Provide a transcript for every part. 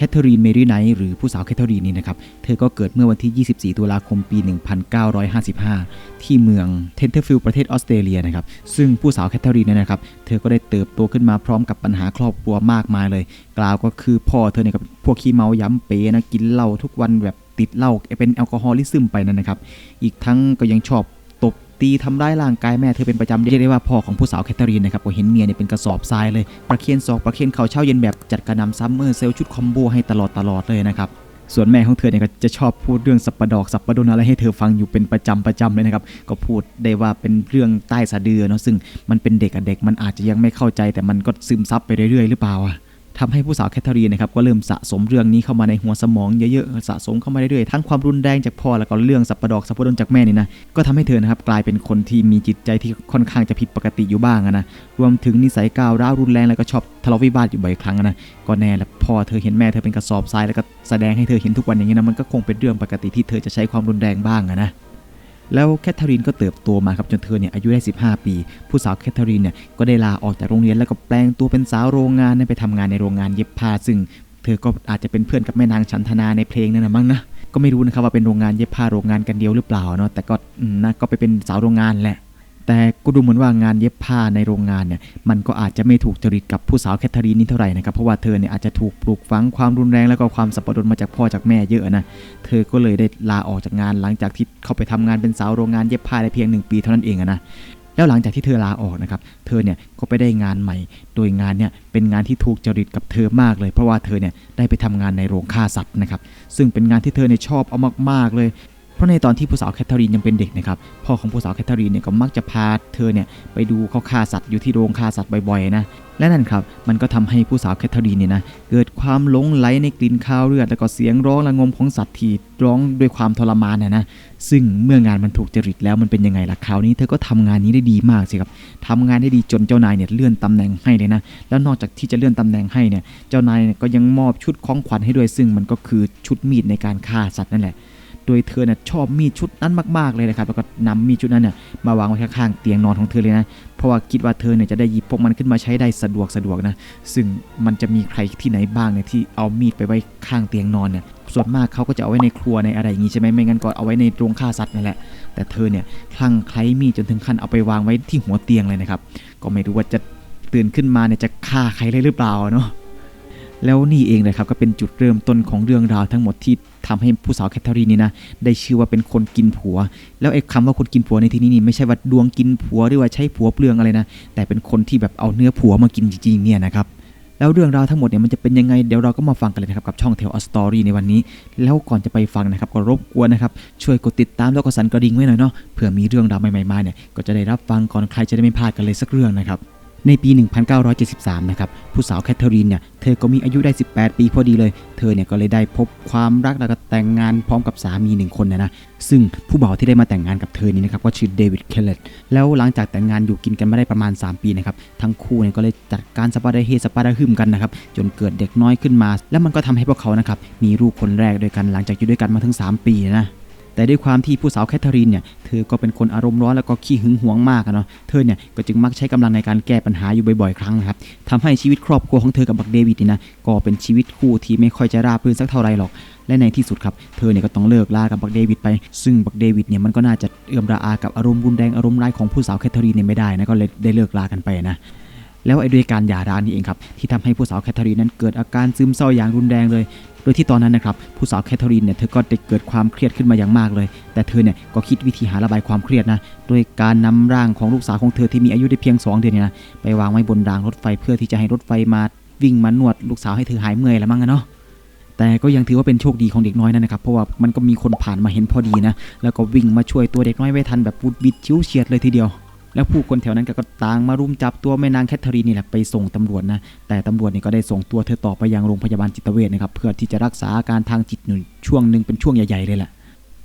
แคทเธอรีนเมรีไนท์หรือผู้สาวแคทเธอรีนนี่นะครับ เธอก็เกิดเมื่อวันที่ 24 ตุลาคมปี 1955 ที่เมืองเทนเทอร์ฟิลด์ประเทศออสเตรเลียนะครับ ซึ่งผู้สาวแคทเธอรีนเนี่ยนะครับ เธอก็ได้เติบโตขึ้นมาพร้อมกับปัญหาครอบครัวมากมายเลย กล่าวก็คือพ่อเธอเนี่ยกับพวกขี้เมาย้ำเป๋นะกินเหล้าทุกวันแบบติดเหล้าเป็นแอลกอฮอลิซึมไปนั่นนะครับ อีกทั้งก็ยังชอบ ตีทำร้ายร่างกายแม่เธอเป็นประจำเรียกได้ว่าพ่อของผู้สาวแคทเธอรีนนะครับก็เห็นเมียเนี่ยเป็นกระสอบทรายเลยประเคนศอกประเคนเข่าเช้าเย็นแบบจัดกระนำซัมเมอร์เซลชุดคอมโบให้ตลอดตลอดเลยนะครับส่วนแม่ของเธอเนี่ยก็จะชอบพูดเรื่องสับปะดอกสับปะดนอะไรให้เธอฟังอยู่เป็นประจำประจำเลยนะครับ ก็พูดได้ว่าเป็นเรื่องใต้สะดือเนาะซึ่งมันเป็นเด็กกับเด็กมันอาจจะยังไม่เข้าใจ แต่มันก็ซึมซับไปเรื่อยๆหรือเปล่าอะ ทำให้ผู้สาวแคทเธอรีนนะครับก็เริ่มสะสมเรื่องนี้เข้ามาในหัวสมองเยอะๆสะสมเข้ามาเรื่อยๆทั้งความรุนแรงจากพ่อแล้วก็เรื่องสับปะดอกสับปะดนจากแม่นี่นะก็ทำให้เธอนะครับกลายเป็นคนที่มีจิตใจที่ค่อนข้างจะผิดปกติอยู่บ้างนะรวมถึงนิสัยก้าวร้าวรุนแรงแล้วก็ชอบทะเลาะวิวาทอยู่บ่อยครั้งนะก็แน่แหละพ่อเธอเห็นแม่เธอเป็นกระสอบทรายแล้วก็แสดงให้เธอเห็นทุกวันอย่างนี้นะมันก็คงเป็นเรื่องปกติที่เธอจะใช้ความรุนแรงบ้างนะ แล้วแคทเธอรีนก็เติบโตมาครับจนเธอเนี่ยอายุได้ 15 ปี ผู้สาวแคทเธอรีนเนี่ยก็ได้ลาออกจากโรงเรียนแล้วก็แปลงตัวเป็นสาวโรงงานไปทำงานในโรงงานเย็บผ้าซึ่ง เธอก็อาจจะเป็นเพื่อนกับแม่นางชันธนาในเพลงนั่นนะมั้งนะก็ไม่รู้นะครับว่าเป็นโรงงานเย็บผ้าโรงงานกันเดียวหรือเปล่าเนาะแต่ก็นะก็ไปเป็นสาวโรงงานแหละ แต่ก็ดูเหมือนว่างานเย็บผ้าในโรงงานเนี่ยมันก็อาจจะไม่ถูกจริตกับผู้สาวแคทเธอรีนนี่เท่าไหร่นะครับเพราะว่าเธอเนี่ยอาจจะถูกปลูกฝังความรุนแรงแล้วก็ความสับปะรดมาจากพ่อจากแม่เยอะนะเธอก็เลยได้ลาออกจากงานหลังจากที่เข้าไปทำงานเป็นสาวโรงงานเย็บผ้าได้เพียงหนึ่งปีเท่านั้นเองนะแล้วหลังจากที่เธอลาออกนะครับ เธอเนี่ยก็ไปได้งานใหม่ โดยงานเนี่ยเป็นงานที่ถูกจริตกับเธอมากเลย เพราะว่าเธอเนี่ยได้ไปทำงานในโรงฆ่าสัตว์นะครับ ซึ่งเป็นงานที่เธอเนี่ยชอบเอามากๆเลย ราะในตอนที่ผู้สาวแคทเธอรีนยังเป็นเด็กนะครับพ่อของผู้สาวแคทเธอรีนเนี่ยก็มักจะพาเธอเนี่ยไปดูเขาฆ่าสัตว์อยู่ที่โรงฆ่าสัตว์บ่อยๆนะและนั่นครับมันก็ทำให้ผู้สาวแคทเธอรีนเนี่ยนะเกิดความหลงไหลในกลิ่นคาวเลือดแล้วก็เสียงร้องระงมของสัตว์ที่ร้องด้วยความทรมานนะนะซึ่งเมื่องานมันถูกจริตแล้วมันเป็นยังไงล่ะคราวนี้เธอก็ทำงานนี้ได้ดีมากสิครับทำงานได้ดีจนเจ้านายเนี่ยเลื่อนตำแหน่งให้เลยนะแล้วนอกจากที่จะเลื่อนตำแหน่งให้เนี่ยเจ้านายเนี่ยก็ยังมอบชุดของขวัญให้ด้วยซึ่งมันก็คือชุดมีดในการฆ่าสัตว์นั่นแหละ โดยเธอเนี่ยชอบมีดชุดนั้นมากๆเลยนะครับแล้วก็นำมีดชุดนั้นเนี่ยมาวางไว้ข้างๆเตียงนอนของเธอเลยนะเพราะว่าคิดว่าเธอเนี่ยจะได้หยิบพวกมันขึ้นมาใช้ได้สะดวกสะดวกนะซึ่งมันจะมีใครที่ไหนบ้างเนี่ยที่เอามีดไปไว้ข้างเตียงนอนเนี่ยส่วนมากเขาก็จะเอาไว้ในครัวในอะไรอย่างงี้ใช่ไหมไม่งั้นก็เอาไว้ในโรงฆ่าสัตว์นั่นแหละ แต่เธอเนี่ยคลั่งไคล้มีดจนถึงขั้นเอาไปวางไว้ที่หัวเตียงเลยนะครับ ก็ไม่รู้ว่าจะตื่นขึ้นมาเนี่ยจะฆ่าใครเลยหรือเปล่าเนาะแล้วนี่เองนะครับก็เป็นจุดเริ่มต้นของเรื่องราวทั้งหมดที่ ทำให้ผู้สาวแคทเธอรีนนี่นะได้ชื่อว่าเป็นคนกินผัว แล้วไอ้คำว่าคนกินผัวในที่นี้นี่ไม่ใช่ว่าดวงกินผัวหรือว่าใช้ผัวเปลืองอะไรนะ แต่เป็นคนที่แบบเอาเนื้อผัวมากินจริงๆเนี่ยนะครับแล้วเรื่องราวทั้งหมดเนี่ยมันจะเป็นยังไงเดี๋ยวเราก็มาฟังกันเลยนะครับกับช่องเทลออสตอรี่ในวันนี้ แล้วก่อนจะไปฟังนะครับก็รบกวนนะครับช่วยกดติดตามแล้วก็สั่นกระดิ่งไว้หน่อยเนาะเผื่อมีเรื่องราวใหม่ๆมาเนี่ยก็จะได้รับฟังก่อนใครจะได้ไม่พลาดกันเลยสักเรื่องนะครับ ในปี 1973 นะครับ ผู้สาวแคทเธอรีนเนี่ย เธอก็มีอายุได้ 18 ปีพอดีเลย เธอเนี่ยก็เลยได้พบความรักแล้วก็แต่งงานพร้อมกับสามีหนึ่งคนนะนะ ซึ่งผู้บ่าวที่ได้มาแต่งงานกับเธอนี้นะครับก็ชื่อเดวิด เคลเลตแล้วหลังจากแต่งงานอยู่กินกันมาได้ประมาณ 3 ปีนะครับ ทั้งคู่เนี่ยก็เลยจัดการสปาร์เฮสปาร์ฮึมกันนะครับ จนเกิดเด็กน้อยขึ้นมา แล้วมันก็ทำให้พวกเขานะครับ มีลูกคนแรกด้วยกัน หลังจากอยู่ด้วยกันมาถึง 3 ปีนะ แต่ด้วยความที่ผู้สาวแคทเธอรีนเนี่ยเธอก็เป็นคนอารมณ์ร้อนแล้วก็ขี้หึงหวงมากอะเนาะเธอเนี่ยก็จึงมักใช้กำลังในการแก้ปัญหาอยู่บ่อยๆ ครั้งนะครับทำให้ชีวิตครอบครัวของเธอกับบักเดวิดนี่นะก็เป็นชีวิตคู่ที่ไม่ค่อยจะราบรื่นสักเท่าไรหรอกและในที่สุดครับ เธอเนี่ยก็ต้องเลิกลากับบักเดวิดไป ซึ่งบักเดวิดเนี่ยมันก็น่าจะเอื้อมระอากับอารมณ์รุนแรงอารมณ์ร้ายของผู้สาวแคทเธอรีนเนี่ยไม่ได้นะก็เลยได้เลิกลากันไปนะ แล้วไอ้ด้วยการหย่าร้างนี่เองครับที่ทำให้ผู้สาวแคทเธอรีนนั้นเกิดอาการซึมเศร้าอย่างรุนแรงเลย โดยที่ตอนนั้นนะครับผู้สาวแคทเธอรีนเนี่ยเธอก็ได้เกิดความเครียดขึ้นมาอย่างมากเลย แต่เธอเนี่ยก็คิดวิธีหาระบายความเครียดนะโดยการนำร่างของลูกสาวของเธอที่มีอายุได้เพียง 2 เดือนเนี่ยนะไปวางไว้บนรางรถไฟเพื่อที่จะให้รถไฟมาวิ่งมานวดลูกสาวให้เธอหายเมื่อยล้วมั้งอะเนาะแต่ก็ยังถือว่าเป็นโชคดีของเด็กน้อยนั่นนะครับ เพราะว่ามันก็มีคนผ่านมาเห็นพอดีนะ แล้วก็วิ่งมาช่วยตัวเด็กน้อยไว้ทันแบบวุดบิดชิวเฉียดเลยทีเดียว แล้วผู้คนแถวนั้นก็ต่างมารุมจับตัวแม่นางแคทเธอรีนนี่แหละไปส่งตำรวจนะ แต่ตำรวจนี่ก็ได้ส่งตัวเธอต่อไปยังโรงพยาบาลจิตเวชนะครับ เพื่อที่จะรักษาอาการทางจิตหนึ่งช่วงหนึ่งเป็นช่วงใหญ่ๆเลยแหละ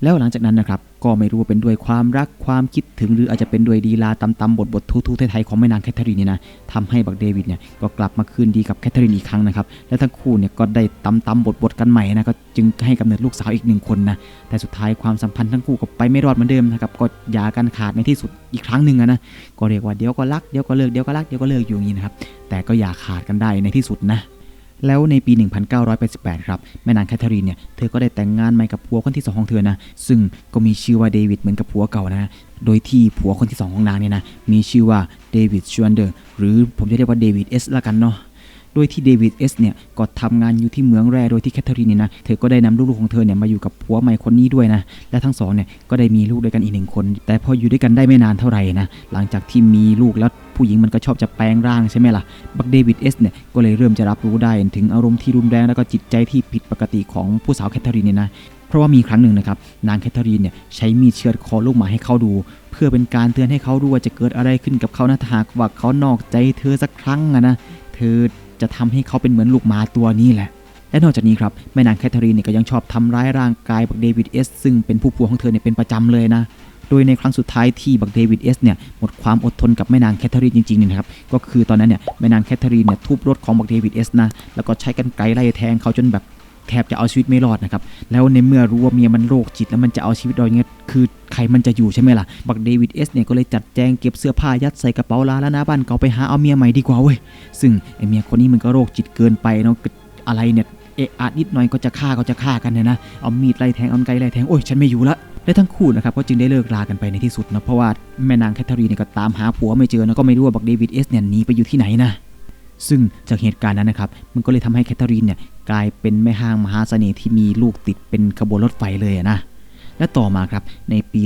แล้วหลังจากนั้นนะครับ ก็ไม่รู้ว่าเป็นด้วยความรักความคิดถึงหรืออาจจะเป็นด้วยดีลาตำตำบทบททูทูไทยๆของแม่นางแคทเธอรีนเนี่ยนะทำให้บักเดวิดเนี่ยก็กลับมาคืนดีกับแคทเธอรีนอีกครั้งนะครับ และทั้งคู่เนี่ยก็ได้ตำตำบทบทกันใหม่นะก็จึงให้กำเนิดลูกสาวอีกหนึ่งคนนะแต่สุดท้ายความสัมพันธ์ทั้งคู่ก็ไปไม่รอดเหมือนเดิมนะครับก็หย่ากันขาดในที่สุดอีกครั้งหนึ่งนะก็เรียกว่าเดี๋ยวก็รักเดี๋ยวก็เลิกเดี๋ยวก็รักเดี๋ยวก็เลิกอยู่อย่างนี้นะครับแต่ก็อย่าขาดกันได้ในที่สุดนะ แล้วในปี 1988 ครับ แม่นางแคทเธอรีนเนี่ย เธอก็ได้แต่งงานใหม่กับผัวคนที่สองของเธอนะ ซึ่งก็มีชื่อว่าเดวิดเหมือนกับผัวเก่านะ โดยที่ผัวคนที่สองของนางเนี่ยนะ มีชื่อว่าเดวิดชวนเดอร์ หรือผมจะเรียกว่าเดวิดเอสละกันเนาะ โดยที่เดวิดเอสเนี่ยก็ทำงานอยู่ที่เมืองแร่โดยที่แคทเธอรีนเนี่ยนะเธอก็ได้นำลูกๆของเธอเนี่ยมาอยู่กับผัวใหม่คนนี้ด้วยนะและทั้งสองเนี่ยก็ได้มีลูกด้วยกันอีกหนึ่งคน แต่พออยู่ด้วยกันได้ไม่นานเท่าไหร่นะหลังจากที่มีลูกแล้วผู้หญิงมันก็ชอบจะแปลงร่างใช่ไหมล่ะ บักเดวิดเอสเนี่ยก็เลยเริ่มจะรับรู้ได้ถึงอารมณ์ที่รุนแรงแล้วก็จิตใจที่ผิดปกติของผู้สาวแคทเธอรีนเนี่ยนะเพราะว่ามีครั้งหนึ่งนะครับนางแคทเธอรีนเนี่ยใช้มีดเชือดคอลูกหมาให้เขาดู เพื่อเป็นการเตือนให้เขารู้ว่าจะเกิดอะไรขึ้นกับเขานะถ้าหากว่าเขานอกใจเธอสักครั้งอะนะเธอ จะทำให้เขาเป็นเหมือนลูกหมาตัวนี้แหละ และนอกจากนี้ครับแม่นางแคทเธอรีนเนี่ยก็ยังชอบทำร้ายร่างกายบักเดวิดเอสซึ่งเป็นผู้ผัวของเธอเนี่ยเป็นประจำเลยนะโดยในครั้งสุดท้ายที่บักเดวิดเอสเนี่ยหมดความอดทนกับแม่นางแคทเธอรีนจริงๆเนี่ยครับก็คือตอนนั้นเนี่ยแม่นางแคทเธอรีนเนี่ยทุบรถของบักเดวิดเอสนะแล้วก็ใช้กันไกรไล่แทงเขาจนแบบ แทบจะเอาชีวิตไม่รอดนะครับ แล้วในเมื่อรู้ว่าเมียมันโรคจิตแล้วมันจะเอาชีวิตเรอดอย่างเงี้ยคือใครมันจะอยู่ใช่ไหมล่ะ บักเดวิดเอสเนี่ยก็เลยจัดแจงเก็บเสื้อผ้ายัดใส่กระเป๋าลาแล้วนะบ้านเก่าไปหาเอาเมียใหม่ดีกว่าเว้ย ซึ่งไอเมียคนนี้มันก็โรคจิตเกินไปเนาะอะไรเนี่ยเอะอะนิดหน่อยก็จะฆ่าก็จะฆ่ากันเนี่ยนะ เอามีดไล่แทงเอาไกรไล่แทง โอ้ยฉันไม่อยู่ละและทั้งคู่นะครับก็จึงได้เลิกรากันไปในที่สุดนะเพราะว่าแม่นางแคทเธอรีนเนี่ยก็ตามหาผัวไม่เจอนะก็ไม่รู้ว่าบักเดวิดเอสเนี่ยหนีไปอยู่ที่ไหนนะ ซึ่งจากเหตุการณ์นั้นนะครับ มันก็เลยทำให้แคทเธอรีนเนี่ยกลายเป็นแม่ห้างมหาเสน่ห์ที่มีลูกติดเป็นขบวนรถไฟเลยนะและต่อมาครับในปี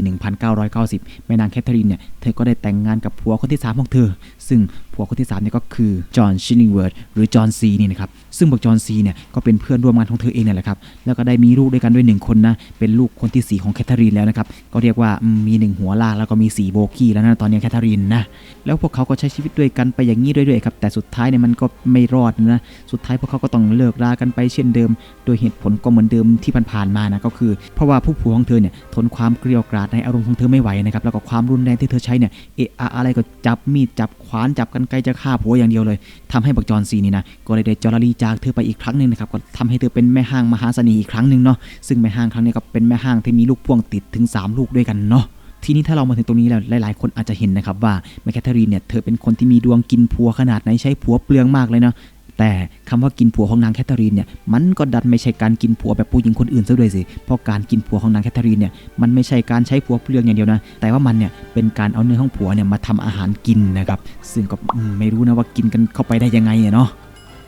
1990 แม่นางแคทเธอรีนเนี่ยเธอก็ได้แต่งงานกับผัวคนที่ 3 ของเธอ ซึ่ง วคนที่3เนี่ยก็คือจอห์นชินิงเวิร์ดหรือจอห์นซีนี่นะครับซึ่งบอกจอห์นซีเนี่ยก็เป็นเพื่อนร่วมงานของเธอเองเนี่ยแหละครับแล้วก็ได้มีลูกด้วยกันด้วยหนึ่งคนนะเป็นลูกคนที่ 4 ของแคทเธอรีนแล้วนะครับก็เรียกว่ามีหนึ่งหัวลากแล้วก็มี 4 โบกี้แล้วนะตอนนี้แคทเธอรีนนะแล้วพวกเขาก็ใช้ชีวิตด้วยกันไปอย่างนี้เรื่อยๆครับแต่สุดท้ายเนี่ยมันก็ไม่รอดนะสุดท้ายพวกเขาก็ต้องเลิกรากันไปเช่นเดิม โดยเหตุผลก็เหมือนเดิมที่ผ่านๆมานะก็คือ เพราะว่าผู้ผัวของเธอเนี่ยทนความเกลียวกราดในอารมณ์ของเธอไม่ไหวนะครับแล้วก็ความรุนแรงที่เธอใช้เนี่ยเอะอะอะไรก็จับมีดจับขวานจับกันใกลจะฆ่าผัวอย่างเดียวเลยทำให้บักจอนซีนี่นะก็เลยได้จอร์ลีจากเธอไปอีกครั้งหนึ่งนะครับก็ทำให้เธอเป็นแม่ห้างมหาเสน่ห์อีกครั้งหนึ่งเนาะซึ่งแม่ห้างครั้งนี้ก็เป็นแม่ห้างที่มีลูกพ่วงติดถึง 3 ลูกด้วยกันเนาะทีนี้ถ้าเรามาถึงตรงนี้แล้วหลาย ๆ คนอาจจะเห็นนะครับว่าแมคแคทเธอรีนเนี่ยเธอเป็นคนที่มีดวงกินผัวขนาดไหนใช้ผัวเปลืองมากเลยเนาะ แต่คำว่ากินผัวของนางแคทเธอรีนเนี่ยมันก็ดันไม่ใช่การกินผัวแบบผู้หญิงคนอื่นซะด้วยสิเพราะการกินผัวของนางแคทเธอรีนเนี่ยมันไม่ใช่การใช้ผัวเปลืองอย่างเดียวนะ แต่ว่ามันเนี่ยเป็นการเอาเนื้อของผัวเนี่ยมาทำอาหารกินนะครับซึ่งก็ไม่รู้นะว่ากินกันเข้าไปได้ยังไงเนาะ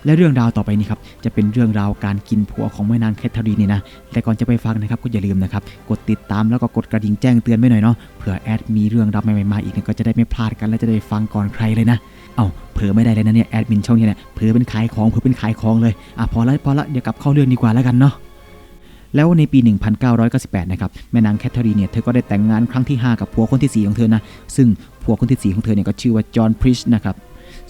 และเรื่องราวต่อไปนี้ครับ จะเป็นเรื่องราวการกินผัวของแม่นางแคทเธอรีนนี่นะ แต่ก่อนจะไปฟังนะครับก็อย่าลืมนะครับ กดติดตามแล้วก็กดกระดิ่งแจ้งเตือนไว้หน่อยเนาะเผื่อแอดมีเรื่องราวใหม่ๆมาอีกเนี่ยก็จะได้ไม่พลาดกันและจะได้ฟังก่อนใครเลยนะ เอาเผื่อไม่ได้เลยนะเนี่ยแอดมินช่องเนี่ยเผื่อเป็นขายของเผื่อเป็นขายของเลยอะพอละพอละเดี๋ยวกลับเข้าเรื่องดีกว่าแล้วกันเนาะแล้วในปี 1998 นะครับ แม่นางแคทเธอรีนเนี่ย เธอก็ได้แต่งงานครั้งที่ 5 กับผัวคนที่ 4 ของเธอนะ ซึ่งผัวคนที่ 4 ของเธอเนี่ยก็ชื่อว่าจอห์นพริชนะครับ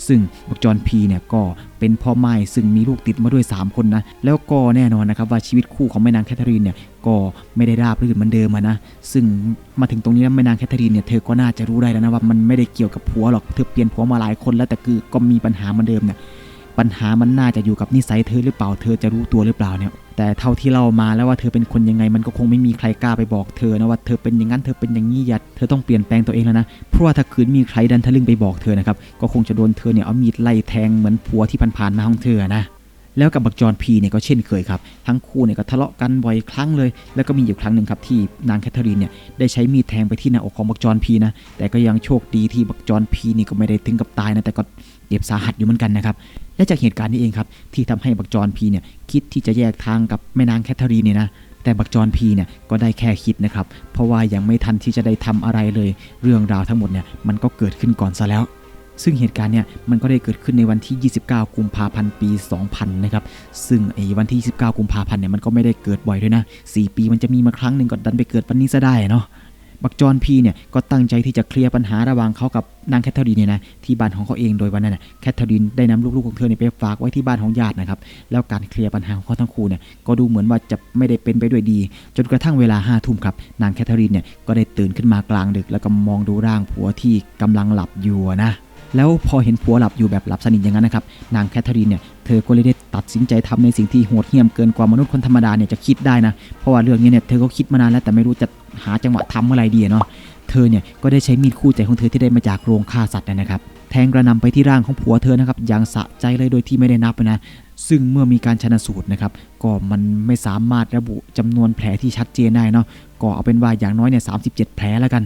ซึ่งบักจอนพีเนี่ยก็เป็นพ่อไม้ซึ่งมีลูกติดมาด้วย 3 คนนะ แล้วก็แน่นอนนะครับว่าชีวิตคู่ของแม่นางแคทเธอรีนเนี่ยก็ไม่ได้ราบรื่นเหมือนเดิมนะ ซึ่งมาถึงตรงนี้แล้วแม่นางแคทเธอรีนเนี่ยเธอก็น่าจะรู้ได้แล้วนะว่ามันไม่ได้เกี่ยวกับผัวหรอก เธอเปลี่ยนผัวมาหลายคนแล้วแต่คือก็มีปัญหาเหมือนเดิมเนี่ย ปัญหามันน่าจะอยู่กับนิสัยเธอหรือเปล่าเธอจะรู้ตัวหรือเปล่าเนี่ย แต่เท่าที่เรามาแล้วว่าเธอเป็นคนยังไงมันก็คงไม่มีใครกล้าไปบอกเธอนะว่าเธอเป็นอย่างนั้นเธอเป็นอย่างนี้ยัดเธอต้องเปลี่ยนแปลงตัวเองแล้วนะเพราะว่าถ้าคืนมีใครดันทะลึ่งไปบอกเธอนะครับก็คงจะโดนเธอเนี่ยเอามีดไล่แทงเหมือนผัวที่ผ่านๆมาของเธอนะ แล้วกับบักจอนพีเนี่ยก็เช่นเคยครับ ทั้งคู่เนี่ยก็ทะเลาะกันบ่อยครั้งเลย แล้วก็มีอยู่ครั้งหนึ่งครับที่นางแคทเธอรีนเนี่ยได้ใช้มีดแทงไปที่หน้าอกของบักจอนพีนะแต่ก็ยังโชคดีที่บักจอนพีนี่ก็ไม่ได้ถึงกับตายนะแต่ก็เจ็บสาหัสอยู่เหมือนกันนะครับและจากเหตุการณ์นี้เองครับที่ทำให้บักจอนพีเนี่ยคิดที่จะแยกทางกับแม่นางแคทเธอรีนเนี่ยนะแต่บักจอนพีเนี่ยก็ได้แค่คิดนะครับเพราะว่ายังไม่ทันที่จะได้ทำอะไรเลย เรื่องราวทั้งหมดเนี่ยมันก็เกิดขึ้นก่อนซะแล้ว ซึ่งเหตุการณ์เนี่ยมันก็ได้เกิดขึ้นในวันที่ 29 กุมภาพันธ์ปี 2000 นะครับ ซึ่งไอ้วันที่ 29 กุมภาพันธ์เนี่ยมันก็ไม่ได้เกิดบ่อยด้วยนะ 4 ปีมันจะมีมาครั้งหนึ่งก็ดันไปเกิดวันนี้ซะได้เนาะบักจอนพีเนี่ยก็ตั้งใจที่จะเคลียร์ปัญหาระหว่างเขากับนางแคทเธอรีนเนี่ยนะที่บ้านของเขาเองโดยวันนั้นน่ะแคทเธอรีนได้นำลูกๆของเธอเนี่ยไปฝากไว้ที่บ้านของญาตินะครับแล้วการเคลียร์ปัญหาของเขาทั้งคู่เนี่ยก็ดูเหมือนว่าจะไม่ได้เป็นไปด้วยดี จนกระทั่งเวลาห้าทุ่มครับนางแคทเธอรีนเนี่ยก็ได้ตื่นขึ้นมากลางดึก แล้วก็มองดูร่างผัวที่กำลังหลับอยู่นะ แล้วพอเห็นผัวหลับอยู่แบบหลับสนิทอย่างนั้นนะครับ นางแคทเธอรีนเนี่ยเธอก็เลยได้ตัดสินใจทำในสิ่งที่โหดเหี้ยมเกินกว่ามนุษย์คนธรรมดาเนี่ยจะคิดได้นะ เพราะว่าเรื่องนี้เนี่ยเธอก็คิดมานานแล้วแต่ไม่รู้จะหาจังหวะทำเมื่อไรดีเนาะ เธอเนี่ยก็ได้ใช้มีดคู่ใจของเธอที่ได้มาจากโรงฆ่าสัตว์นะครับ แทงกระนำไปที่ร่างของผัวเธอนะครับอย่างสะใจเลยโดยที่ไม่ได้นับนะซึ่งเมื่อมีการชนะสูตรนะครับ ก็มันไม่สามารถระบุจำนวนแผลที่ชัดเจนได้เนาะ ก็เอาเป็นว่าอย่างน้อยเนี่ยสาแผลแล้วกัน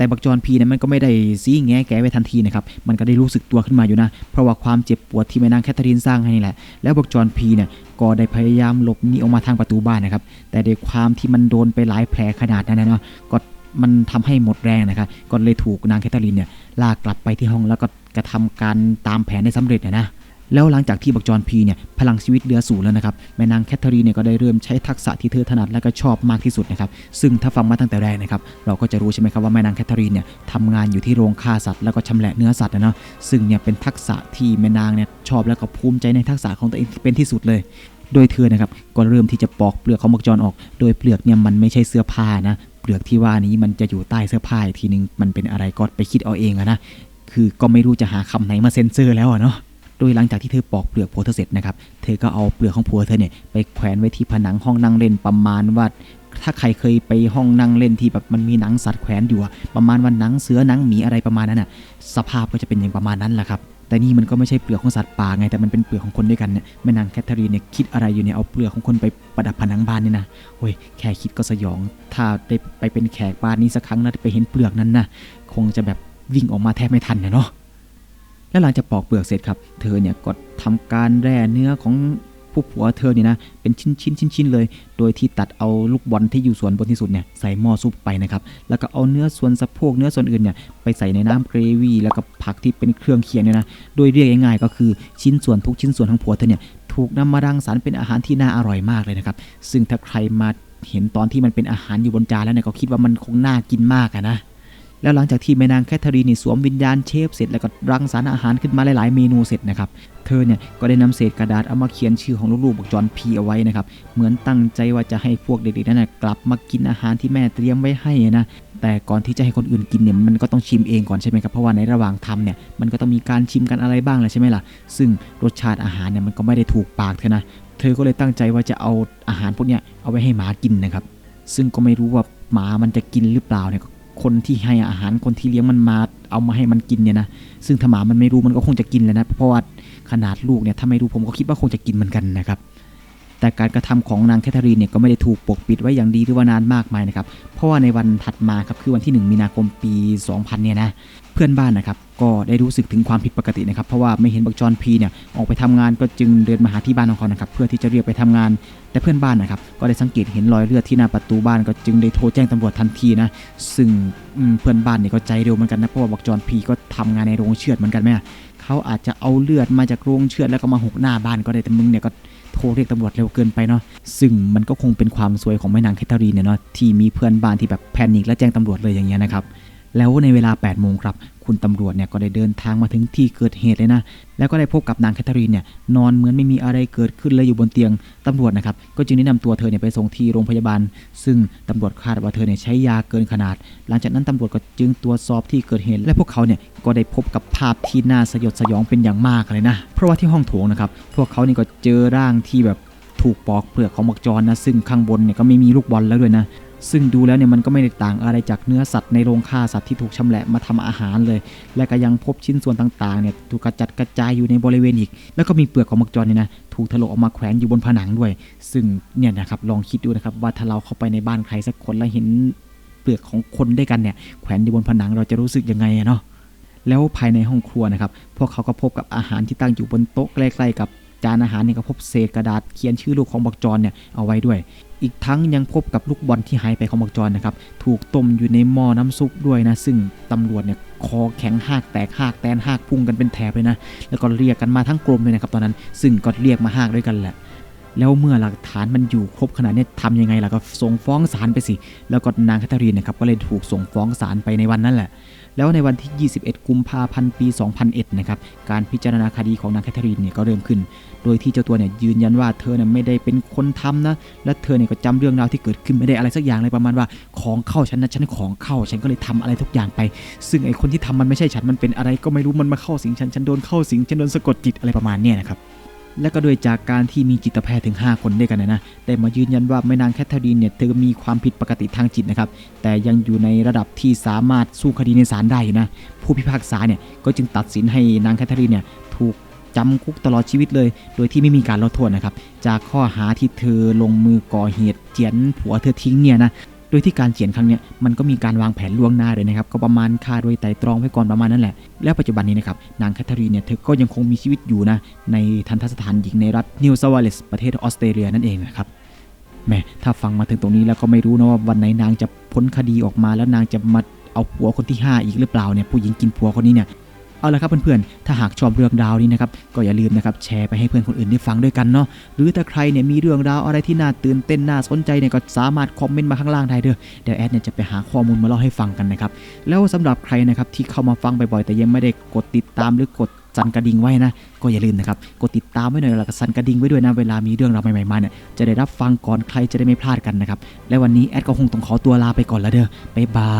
แต่บักจอนพีเนี่ยมันก็ไม่ได้ซีแงแกไปทันทีนะครับ มันก็ได้รู้สึกตัวขึ้นมาอยู่นะ เพราะว่าความเจ็บปวดที่แม่นางแคทเธอรีนสร้างให้นี่แหละ แล้วบักจอนพีเนี่ยก็ได้พยายามหลบหนีออกมาทางประตูบ้านนะครับ แต่ด้วยความที่มันโดนไปหลายแผลขนาดนั้นนะเนาะ ก็มันทำให้หมดแรงนะครับ ก็เลยถูกนางแคทเธอรีนเนี่ยลากกลับไปที่ห้องแล้วก็กระทำการตามแผนได้สำเร็จนะนะ แล้วหลังจากที่บักจอนพีเนี่ยพลังชีวิตเหลือศูนย์แล้วนะครับแม่นางแคทเธอรีนเนี่ยก็ได้เริ่มใช้ทักษะที่เธอถนัดและก็ชอบมากที่สุดนะครับซึ่งถ้าฟังมาตั้งแต่แรกนะครับเราก็จะรู้ใช่ไหมครับว่าแม่นางแคทเธอรีนเนี่ยทำงานอยู่ที่โรงฆ่าสัตว์แล้วก็ชำแหละเนื้อสัตว์นะเนาะซึ่งเนี่ยเป็นทักษะที่แม่นางเนี่ยชอบแล้วก็ภูมิใจในทักษะของตัวเองเป็นที่สุดเลย โดยเธอนะครับก็เริ่มที่จะปอกเปลือกของบักจอนออก โดยเปลือกเนี่ยมันไม่ใช่เสื้อผ้านะเปลือกที่ว่านี้มันจะอยู่ใต้เสื้อผ้าอีกทีนึงมันเป็นอะไรก็ไปคิดเอาเองอะนะคือก็ไม่รู้จะหาคำไหนมาเซ็นเซอร์แล้วอะเนาะ โดยหลังจากที่เธอปอกเปลือกผัวเธอเสร็จนะครับ เธอก็เอาเปลือกของผัวเธอเนี่ยไปแขวนไว้ที่ผนังห้องนั่งเล่นประมาณว่าถ้าใครเคยไปห้องนั่งเล่นที่แบบมันมีหนังสัตว์แขวนอยู่อะประมาณว่าหนังเสือหนังหมีอะไรประมาณนั้นน่ะสภาพก็จะเป็นอย่างประมาณนั้นแหละครับแต่นี่มันก็ไม่ใช่เปลือกของสัตว์ป่าไงแต่มันเป็นเปลือกของคนด้วยกันเนี่ยแม่นางแคทเธอรีนเนี่ยคิดอะไรอยู่เนี่ยเอาเปลือกของคนไปประดับผนังบ้านเนี่ยนะโอ้ยแค่คิดก็สยอง ถ้าได้ไปเป็นแขกบ้านนี้สักครั้งนะไปเห็นเปลือกนั้นนะคงจะแบบวิ่งออกมาแทบไม่ทันนะเนาะ และหลังจากปอกเปลือกเสร็จครับ เธอเนี่ยก็ทำการแร่เนื้อของผู้ผัวเธอเนี่ยนะเป็นชิ้นชิ้นชิ้นชิ้นๆเลย โดยที่ตัดเอาลูกบอลที่อยู่ส่วนบนที่สุดเนี่ยใส่หม้อซุปไปนะครับแล้วก็เอาเนื้อส่วนสะโพกเนื้อส่วนอื่นเนี่ยไปใส่ในน้ำเกรวี่แล้วก็ผักที่เป็นเครื่องเคียงเนี่ยนะโดยเรียกง่ายๆก็คือชิ้นส่วนทุกชิ้นส่วนของผัวเธอเนี่ยถูกนำมารังสรรค์เป็นอาหารที่น่าอร่อยมากเลยนะครับซึ่งถ้าใครมาเห็นตอนที่มันเป็นอาหารอยู่บนจานแล้วเนี่ยก็คิดว่ามันคงน่ากินมากะนะ แล้วหลังจากที่แม่นางแคทเธอรีนสวมวิญญาณเชฟเสร็จแล้วก็รังสรรค์อาหารขึ้นมาหลายๆเมนูเสร็จนะครับ เธอเนี่ยก็ได้นำเศษกระดาษเอามาเขียนชื่อของลูกๆบอกจอนพีเอาไว้นะครับ เหมือนตั้งใจว่าจะให้พวกเด็กๆนั้นกลับมากินอาหารที่แม่เตรียมไว้ให้นะ แต่ก่อนที่จะให้คนอื่นกินเนี่ยมันก็ต้องชิมเองก่อนใช่ไหมครับ เพราะว่าในระหว่างทำเนี่ยมันก็ต้องมีการชิมกันอะไรบ้างแหละใช่ไหมล่ะ ซึ่งรสชาติอาหารเนี่ยมันก็ไม่ได้ถูกปากเธอนะ เธอก็เลยตั้งใจว่าจะเอาอาหารพวกเนี้ยเอาไว้ให้หมากินนะครับ ซึ่งก็ไม่รู้ว่าหมามันจะกินหรือเปล่าเนี่ย คนที่ให้อาหารคนที่เลี้ยงมันมาเอามาให้มันกินเนี่ยนะซึ่งถ้าหมามันไม่รู้มันก็คงจะกินแหละนะเพราะว่าขนาดลูกเนี่ยถ้าไม่รู้ผมก็คิดว่าคงจะกินเหมือนกันนะครับ แต่การกระทำของนางแคทเธอรีนเนี่ยก็ไม่ได้ถูกปกปิดไว้อย่างดีหรือว่านานมากมายนะครับ เพราะว่าในวันถัดมาครับคือวันที่ 1 มีนาคมปี 2000 เนี่ยนะ เพื่อนบ้านนะครับก็ได้รู้สึกถึงความผิดปกตินะครับ เพราะว่าไม่เห็นบักจอนพีเนี่ยออกไปทำงานก็จึงเดินมาหาที่บ้านของเขานะครับเพื่อที่จะเรียกไปทำงาน แต่เพื่อนบ้านนะครับก็ได้สังเกตเห็นรอยเลือดที่หน้าประตูบ้านก็จึงได้โทรแจ้งตำรวจทันทีนะซึ่งเพื่อนบ้านเนี่ยก็ใจเร็วเหมือนกันนะเพราะว่าบักจอนพีก็ทำงานในโรงเชือดเหมือนกันไหมเขาอาจจะเอาเลือดมาจากโรงเชือดแล้วก็มาหกหน้าบ้านก็ได้แต่มึงเนี่ยก็ โทรเรียกตำรวจเร็วเกินไปเนาะซึ่งมันก็คงเป็นความซวยของแม่นางแคทเธอรีนเนี่ยเนาะที่มีเพื่อนบ้านที่แบบแพนิคและแจ้งตำรวจเลยอย่างเงี้ยนะครับ แล้วในเวลา8โมงครับ คุณตำรวจเนี่ยก็ได้เดินทางมาถึงที่เกิดเหตุเลยนะ แล้วก็ได้พบกับนางแคทเธอรีนเนี่ยนอนเหมือนไม่มีอะไรเกิดขึ้นเลยอยู่บนเตียงตำรวจนะครับ ก็จึงได้นำตัวเธอเนี่ยไปส่งที่โรงพยาบาล ซึ่งตำรวจคาดว่าเธอเนี่ยใช้ยาเกินขนาด หลังจากนั้นตำรวจก็จึงตรวจสอบที่เกิดเหตุ และพวกเขาเนี่ยก็ได้พบกับภาพที่น่าสยดสยองเป็นอย่างมากเลยนะ เพราะว่าที่ห้องโถงนะครับพวกเขานี่ก็เจอร่างที่แบบถูกปอกเปลือกของบักจรนะซึ่งข้างบนเนี่ยก็ไม่มีลูกบอลแล้วด้วยนะ ซึ่งดูแล้วเนี่ยมันก็ไม่ได้ต่างอะไรจากเนื้อสัตว์ในโรงฆ่าสัตว์ที่ถูกชำแหละมาทำอาหารเลย และก็ยังพบชิ้นส่วนต่างๆเนี่ยถูกกระจัดกระจายอยู่ในบริเวณอีก แล้วก็มีเปลือกของมักจรเนี่ยนะถูกถลกออกมาแขวนอยู่บนผนังด้วย ซึ่งเนี่ยนะครับลองคิดดูนะครับว่าถ้าเราเข้าไปในบ้านใครสักคนแล้วเห็นเปลือกของคนด้วยกันเนี่ยแขวนอยู่บนผนังเราจะรู้สึกยังไงเนาะแล้วภายในห้องครัวนะครับ พวกเขาก็พบกับอาหารที่ตั้งอยู่บนโต๊ะใกล้ๆกับ จานอาหารเนี่ยก็พบเศษกระดาษเขียนชื่อลูกของบักจรเนี่ยเอาไว้ด้วย อีกทั้งยังพบกับลูกบอลที่หายไปของบักจรนะครับ ถูกต้มอยู่ในหม้อน้ำซุปด้วยนะ ซึ่งตำรวจเนี่ยคอแข็งหักแตกหักแตนหักพุ่งกันเป็นแถบเลยนะ แล้วก็เรียกกันมาทั้งกรมเลยนะครับตอนนั้น ซึ่งก็เรียกมาหักด้วยกันแหละแล้วเมื่อหลักฐานมันอยู่ครบขนาดนี้ทำยังไงล่ะก็ส่งฟ้องศาลไปสิ แล้วก็นางแคทเธอรีนนะครับก็เลยถูกส่งฟ้องศาลไปในวันนั้นแหละ แล้วในวันที่ 21 กุมภาพันธ์ปี 2001 นะครับ การพิจารณาคดีของนางแคทเธอรีนเนี่ยก็เริ่มขึ้น โดยที่เจ้าตัวเนี่ยยืนยันว่าเธอเนี่ยไม่ได้เป็นคนทำนะ และเธอเนี่ยก็จำเรื่องราวที่เกิดขึ้นไม่ได้อะไรสักอย่างเลยประมาณว่าของเข้าฉันนะฉันของเข้าฉันก็เลยทำอะไรทุกอย่างไป ซึ่งไอคนที่ทำมันไม่ใช่ฉันมันเป็นอะไรก็ไม่รู้มันมาเข้าสิงฉันฉันโดนเข้าสิงฉันโดนสะกดจิตอะไรประมาณเนี้ยนะครับ และก็โดยจากการที่มีจิตแพทย์ถึง 5 คนด้วยกันนะนะได้มายืนยันว่าแม่นางแคทเธอรีนเนี่ยเธอมีความผิดปกติทางจิตนะครับ แต่ยังอยู่ในระดับที่สามารถสู้คดีในศาลได้อยู่นะ ผู้พิพากษาเนี่ยก็จึงตัดสินให้นางแคทเธอรีนเนี่ยถูกจำคุกตลอดชีวิตเลย โดยที่ไม่มีการลดโทษนะครับ จากข้อหาที่เธอลงมือก่อเหตุเจียนผัวเธอทิ้งเนี่ยนะ โดยที่การเขียนครั้งเนี้ยมันก็มีการวางแผนล่วงหน้าเลยนะครับ ก็ประมาณฆ่าโดยไต่ตรองไว้ก่อนประมาณนั้นแหละ แล้วปัจจุบันนี้นะครับ นางแคทเธอรีนเนี่ยเธอก็ยังคงมีชีวิตอยู่นะ ในทันตสถานหญิงในรัฐนิวเซาท์เวลส์ประเทศออสเตรเลียนั่นเองนะครับแม่ถ้าฟังมาถึงตรงนี้แล้วก็ไม่รู้นะว่าวันไหนนางจะพ้นคดีออกมาแล้วนางจะมาเอาผัวคนที่ 5 อีกหรือเปล่าเนี่ยผู้หญิงกินผัวคนนี้เนี่ย เอาละครับเพื่อนๆ ถ้าหากชอบเรื่องราวนี้นะครับก็อย่าลืมนะครับแชร์ไปให้เพื่อนคนอื่นได้ฟังด้วยกันเนาะหรือถ้าใครเนี่ยมีเรื่องราวอะไรที่น่าตื่นเต้นน่าสนใจเนี่ยก็สามารถคอมเมนต์มาข้างล่างได้เด้อเดี๋ยวแอดเนี่ยจะไปหาข้อมูลมาเล่าให้ฟังกันนะครับแล้วสำหรับใครนะครับที่เข้ามาฟังบ่อยๆแต่ยังไม่ได้กดติดตามหรือกดสั่นกระดิ่งไว้นะก็อย่าลืมนะครับกดติดตามไว้หน่อยแล้วก็สั่นกระดิ่งไว้ด้วยนะเวลามีเรื่องราวใหม่ๆมาเนี่ยจะได้รับฟังก่อนใครจะได้ไม่พลาดกันนะครับและวันนี้แอดก็คงต้องขอตัวลาไปก่อนแล้วเด้อบ๊ายบา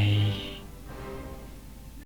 ย